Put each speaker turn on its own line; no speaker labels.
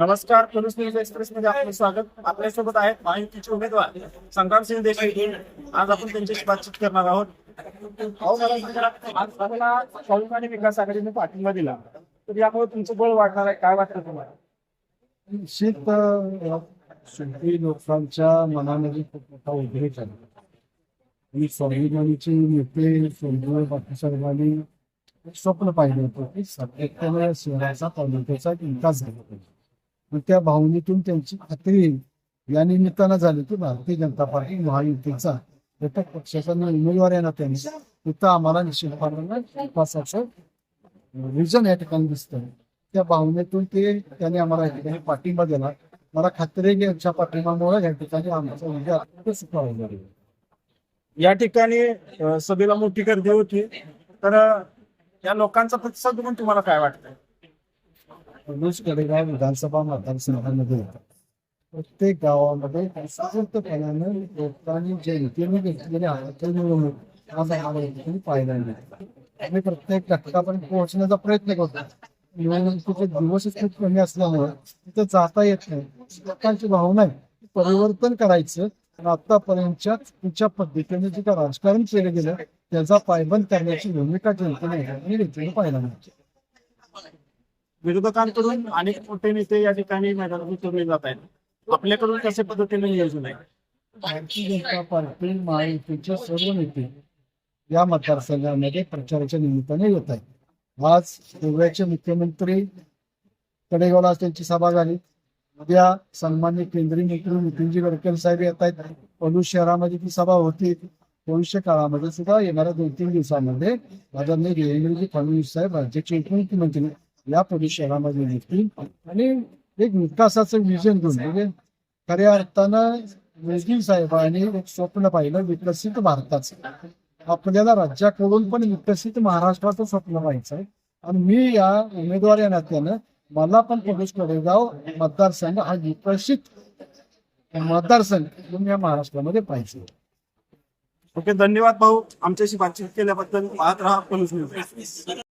नमस्कार police news express मध्ये आपलं स्वागत. आपल्यासोबत आहेत महायुतीचे उमेदवार संग्रामसिंह देशमुख. आज आपण त्यांच्याशी बातचीत करणार आहोत. अहो, मला सांगा, आज आपल्याला स्वाभिमानी विकास आघाडीने पाठिंबा दिला. तर यामुळे तुमचं बळ वाढणार आहे काय वाटतं तुम्हाला?
निश्चित अ, शेवटी लोकांच्या मनामध्ये खूप मोठा उद्रेक आहे. आणि स्वाभिमानीचे नेते सोनदेव बाकी एक स्वप्न पाहिलं होतं की सातत्याने शहराचा तालुक्याचा एक विकास झाला पाहिजे. मग त्या भावनेतून त्यांची खात्री या निमित्तानं झाली की भारतीय जनता पार्टी महायुतीचा घटक पक्षाचा उमेदवार आहे ना त्यांनी. तिथं आम्हाला निश्चितपणानं रिझन या ठिकाणी दिसतं त्या भावनेतून ते त्यांनी आम्हाला या ठिकाणी पाठिंबा दिला. मला खात्री आहे की यांच्या पाठिंबामुळे या ठिकाणी आमचा विचार अत्यंत
या ठिकाणी सभेला मोठी गर्दी होती. तर या लोकांचा प्रतिसाद बघून तुम्हाला काय वाटतंय?
पलूस कडेगाव विधानसभा मतदारसंघामध्ये प्रत्येक गावामध्ये सातत्यपणानं लोकांनी जनतेने घेतलेले हात मिळवून आज आम्हाला पाहायला मिळालं. आम्ही प्रत्येक घटकापर्यंत पोहोचण्याचा प्रयत्न करतो. निवडणुकीचे दिवसच खूप कमी असल्यामुळे तिथे जाता येत नाही. लोकांची भावना आहे परिवर्तन करायचं आणि आतापर्यंतच्या तुमच्या पद्धतीने जे काय राजकारण केलं गेलं त्याचा पायबंद करण्याची भूमिका जनतेने आणि रीतीने पाहायला मिळते
विरोधकांकडून अनेक मोठे नेते या ठिकाणी मैदानात उतरले जात आहेत. आपल्याकडून कशा पद्धतीने नियोजन आहे?
भारतीय जनता पार्टी महायुतीचे सर्व नेते या मतदारसंघामध्ये प्रचाराच्या निमित्ताने येत आहेत. आज गोव्याचे मुख्यमंत्री कडेगावला त्यांची सभा झाली. उद्या सन्मान्य केंद्रीय मंत्री नितीनजी गडकरी साहेब येत आहेत. पलूस शहरामध्ये ती सभा होती. भविष्य काळामध्ये सुद्धा येणाऱ्या दोन तीन दिवसांमध्ये आदरणीय देवेंद्रजी फडणवीस साहेब राज्याचे उपमुख्यमंत्री या पोलीस शहरामध्ये येतील आणि एक विकासाचं विजन घेऊन म्हणजे खऱ्या अर्थानं मोदी साहेबांनी एक स्वप्न पाहिलं विकसित भारताचं आपल्याला राज्याकडून पण विकसित महाराष्ट्राचं स्वप्न व्हायचं आहे. आणि मी या उमेदवार या नात्यानं मला पण पोलीस कडेगाव मतदारसंघ हा विकसित मतदारसंघ या महाराष्ट्रामध्ये पाहिजे.
ओके धन्यवाद भाऊ. आमच्याशी बातचीत केल्याबद्दल पाहत राहा. पोलीस